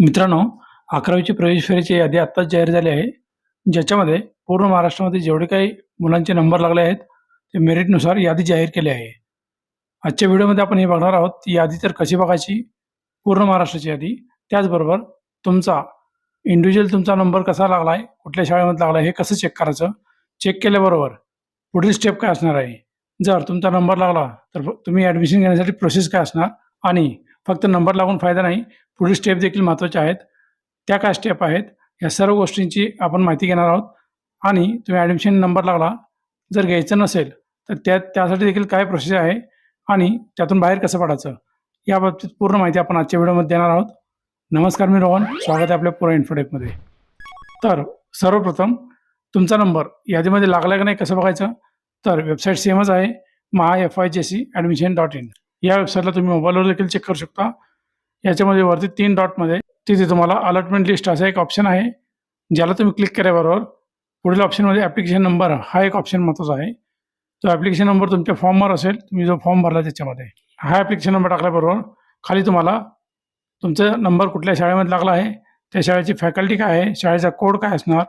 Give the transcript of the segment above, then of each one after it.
मित्रांनो अकरावीची प्रवेश फेरीची यादी आत्ताच जाहीर झाली आहे. ज्याच्यामध्ये पूर्ण महाराष्ट्रामध्ये जेवढे काही मुलांचे नंबर लागले आहेत ते मेरिटनुसार यादी जाहीर केली आहे. आजच्या व्हिडिओमध्ये आपण हे बघणार आहोत ती यादी तर कशी बघायची? पूर्ण महाराष्ट्राची यादी. त्याचबरोबर तुमचा इंडिव्हिज्युअल तुमचा नंबर कसा लागला आहे कुठल्या शाळेमध्ये लागला आहे हे कसं चेक करायचं? चेक केल्याबरोबर पुढील स्टेप काय असणार आहे? जर तुमचा नंबर लागला तर तुम्ही ॲडमिशन घेण्यासाठी प्रोसेस काय असणार? आणि फक्त नंबर लागून फायदा नाही. पुढील स्टेप देखील महत्त्वाच्या आहेत. त्या काय स्टेप आहेत? या सर्व गोष्टींची आपण माहिती घेणार आहोत. आणि तुम्ही ॲडमिशन नंबर लागला. जर घ्यायचं नसेल तर त्या त्यासाठी देखील काय प्रोसेस आहे? आणि त्यातून बाहेर कसं पडायचं? याबाबतीत पूर्ण माहिती आपण आजच्या व्हिडिओमध्ये देणार आहोत. नमस्कार मी रोहन. स्वागत आहे आपल्या पुरा इन्फोटेकमध्ये तर सर्वप्रथम तुमचा नंबर यादीमध्ये लागला का नाही कसं बघायचं? तर वेबसाईट सेमच आहे. Maha F I J C admission dot in या वेबसाईटला तुम्ही मोबाईलवर देखील चेक करू शकता. याच्यामध्ये वरती तीन डॉटमध्ये तिथे तुम्हाला अलॉटमेंट लिस्ट असा एक ऑप्शन आहे. ज्याला तुम्ही क्लिक केल्याबरोबर पुढील ऑप्शनमध्ये ॲप्लिकेशन नंबर हा एक ऑप्शन महत्त्वाचा आहे. तो ॲप्लिकेशन नंबर तुमच्या फॉर्मवर असेल तुम्ही जो फॉर्म भरला त्याच्यामध्ये. हा ॲप्लिकेशन नंबर टाकल्याबरोबर खाली तुम्हाला तुमचा नंबर कुठल्या शाळेमध्ये लागला आहे त्या शाळेची फॅकल्टी काय आहे शाळेचा कोड काय असणार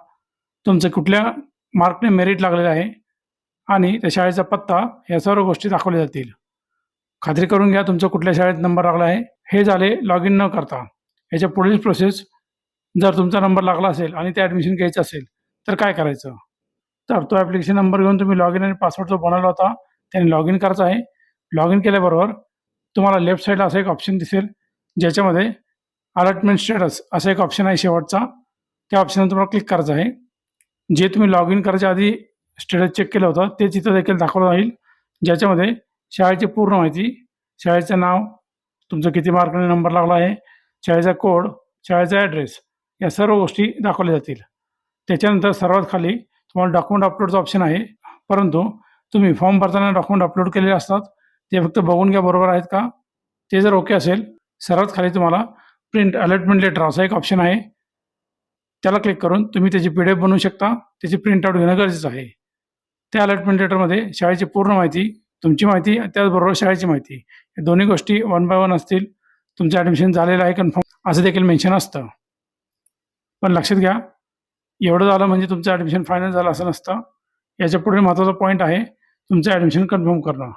तुमचं कुठल्या मार्कने मेरिट लागलेलं आहे आणि त्या शाळेचा पत्ता या सर्व गोष्टी दाखवल्या जातील. खात्री करून घ्या तुमचा कुठल्या शाळेत नंबर लागला आहे. हे झाले लॉग इन न करता. याच्या पुढील प्रोसेस जर तुमचा नंबर लागला असेल आणि ते ॲडमिशन घ्यायचं असेल तर काय करायचं? तर तो ॲप्लिकेशन नंबर घेऊन तुम्ही लॉग इन आणि पासवर्ड जो बनवला होता त्याने लॉग इन करायचा आहे. लॉग इन केल्याबरोबर तुम्हाला लेफ्ट साईडला असं एक ऑप्शन दिसेल ज्याच्यामध्ये अलॉटमेंट स्टेटस असं एक ऑप्शन आहे शेवटचा. त्या ऑप्शनवर तुम्हाला क्लिक करायचं आहे. जे तुम्ही लॉग इन करायच्या आधी स्टेटस चेक केलं होतं ते तिथं देखील दाखवलं जाईल ज्याच्यामध्ये शाळेची पूर्ण माहिती शाळेचं नाव तुमचं किती मार्काने नंबर लागला आहे शाळेचा कोड शाळेचा ॲड्रेस या सर्व गोष्टी दाखवल्या जातील. त्याच्यानंतर सर्वात खाली तुम्हाला डॉक्युमेंट अपलोडचं ऑप्शन आहे परंतु तुम्ही फॉर्म भरताना डॉक्युमेंट अपलोड केलेले असतात ते फक्त बघून घ्या बरोबर आहेत का? ते जर ओके असेल सर्वात खाली तुम्हाला प्रिंट अलॉटमेंट लेटर असा एक ऑप्शन आहे. त्याला क्लिक करून तुम्ही त्याची पी डी एफ बनवू शकता त्याची प्रिंट आउट घेणं गरजेचं आहे. त्या अलॉटमेंट लेटरमध्ये शाळेची पूर्ण माहिती तुमची माहिती त्याचबरोबर शाळेची माहिती. या दोन्ही गोष्टी वन बाय वन असतील. तुमचं ॲडमिशन झालेलं आहे कन्फर्म असं देखील मेन्शन असतं. पण लक्षात घ्या एवढं झालं म्हणजे तुमचं ॲडमिशन फायनल झालं असं नसतं. याच्यापुढे महत्त्वाचा पॉईंट आहे तुमचं ॲडमिशन कन्फर्म करणं.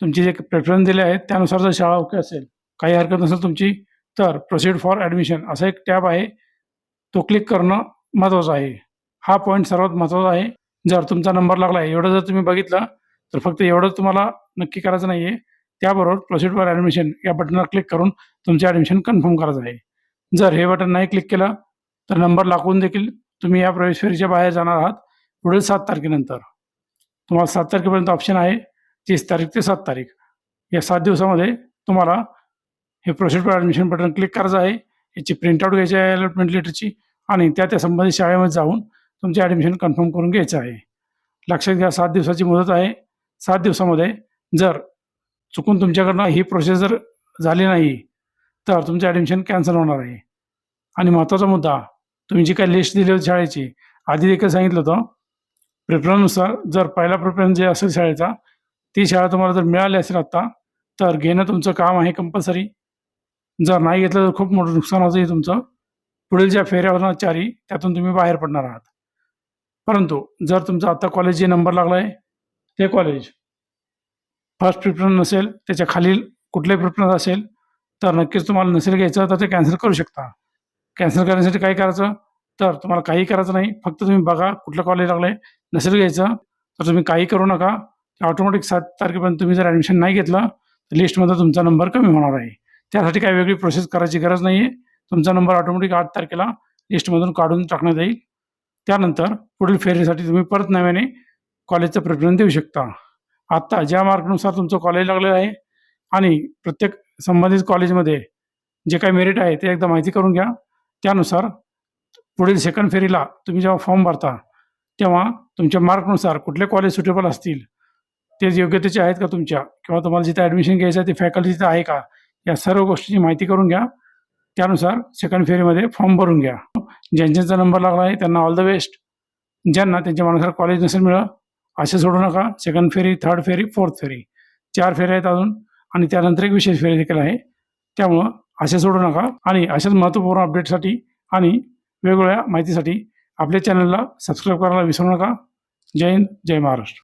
तुमचे जे प्रेफरन्स दिले आहेत त्यानुसार जर शाळा ओके असेल काही हरकत नसेल तुमची तर प्रोसीड फॉर ॲडमिशन असा एक टॅब आहे. तो क्लिक करणं महत्त्वाचं आहे. हा पॉईंट सर्वात महत्त्वाचा आहे. जर तुमचा नंबर लागला आहे एवढं जर तुम्ही बघितलं तर फक्त एवढंच तुम्हाला नक्की करायचं नाही आहे त्याबरोबर प्रोसीड फॉर ॲडमिशन या बटनवर क्लिक करून तुमचे ॲडमिशन कन्फर्म करायचं आहे. जर हे बटन नाही क्लिक केलं तर नंबर लागून देखील तुम्ही या प्रवेश फेरीच्या बाहेर जाणार आहात पुढील सात तारखेनंतर. तुम्हाला सात तारखेपर्यंत ऑप्शन आहे तीस तारीख ते सात तारीख. या सात दिवसामध्ये तुम्हाला हे proceed for admission button click करायचं आहे याची प्रिंटआउट घ्यायची आहे अलॉटमेंट लेटरची आणि त्या त्या संबंधित शाळेमध्ये जाऊन तुमचे ॲडमिशन कन्फर्म करून घ्यायचं आहे. लक्षात घ्या सात दिवसाची मुदत आहे. सात दिवसामध्ये जर चुकून तुमच्याकडनं ही प्रोसेस जर झाली नाही तर तुमचं ॲडमिशन कॅन्सल होणार आहे. आणि महत्त्वाचा मुद्दा तुम्ही जी काही लिस्ट दिली होती शाळेची आधी देखील सांगितलं होतं प्रिफरन्सनुसार जर पहिला प्रिफरन्स जे असेल शाळेचा ती शाळा तुम्हाला जर मिळाली असेल आत्ता तर घेणं तुमचं काम आहे कंपल्सरी जर नाही घेतलं तर खूप मोठं नुकसान होतं तुमचं. पुढील ज्या फेऱ्या होणार चारी त्यातून तुम्ही बाहेर पडणार आहात. परंतु जर तुमचा आत्ता कॉलेज जे नंबर लागला आहे ते कॉलेज फर्स्ट प्रिफरन्स नसेल त्याच्या खालील कुठले प्रिफरन्स असेल तर नक्कीच तुम्हाला नसेल घ्यायचं तर ते कॅन्सल करू शकता. कॅन्सल करण्यासाठी काय करायचं? तर तुम्हाला काही करायचं नाही. फक्त तुम्ही बघा कुठलं कॉलेज लागलं आहे नसेल घ्यायचं तर तुम्ही काही करू नका. ऑटोमॅटिक सात तारखेपर्यंत तुम्ही जर ॲडमिशन नाही घेतलं तर लिस्टमध्ये तुमचा नंबर कमी होणार आहे. त्यासाठी काही वेगळी प्रोसेस करायची गरज नाही आहे तुमचा नंबर ऑटोमॅटिक आठ तारखेला लिस्टमधून काढून टाकण्यात येईल. त्यानंतर पुढील फेरीसाठी तुम्ही परत नव्याने कॉलेजचं प्रेफरन्स देऊ शकता. आत्ता ज्या मार्कनुसार तुमचं कॉलेज लागलेलं आहे आणि प्रत्येक संबंधित कॉलेजमध्ये जे काही मेरिट आहे ते एकदा माहिती करून घ्या. त्यानुसार पुढील सेकंड फेरीला तुम्ही जेव्हा फॉर्म भरता तेव्हा तुमच्या मार्कनुसार कुठले कॉलेज सुटेबल असतील ते योग्यतेचे आहेत का तुमच्या? किंवा तुम्हाला जिथे ॲडमिशन घ्यायचं आहे ते फॅकल्टी तिथं आहे का? या सर्व गोष्टीची माहिती करून घ्या. त्यानुसार सेकंड फेरीमध्ये फॉर्म भरून घ्या. ज्यांच्यांचा नंबर लागला आहे त्यांना ऑल द बेस्ट ज्यांना त्यांच्या मनानुसार कॉलेज नसेल मिळत असे सोडू नका. सेकंड फेरी थर्ड फेरी फोर्थ फेरी. चार फेरी आहेत अजून आणि त्यानंतर एक विशेष फेरी देखील आहे. त्यामुळं असे सोडू नका आणि अशाच महत्त्वपूर्ण अपडेटसाठी आणि वेगवेगळ्या माहितीसाठी आपल्या चॅनलला सबस्क्राईब करायला विसरू नका. जय हिंद जय महाराष्ट्र.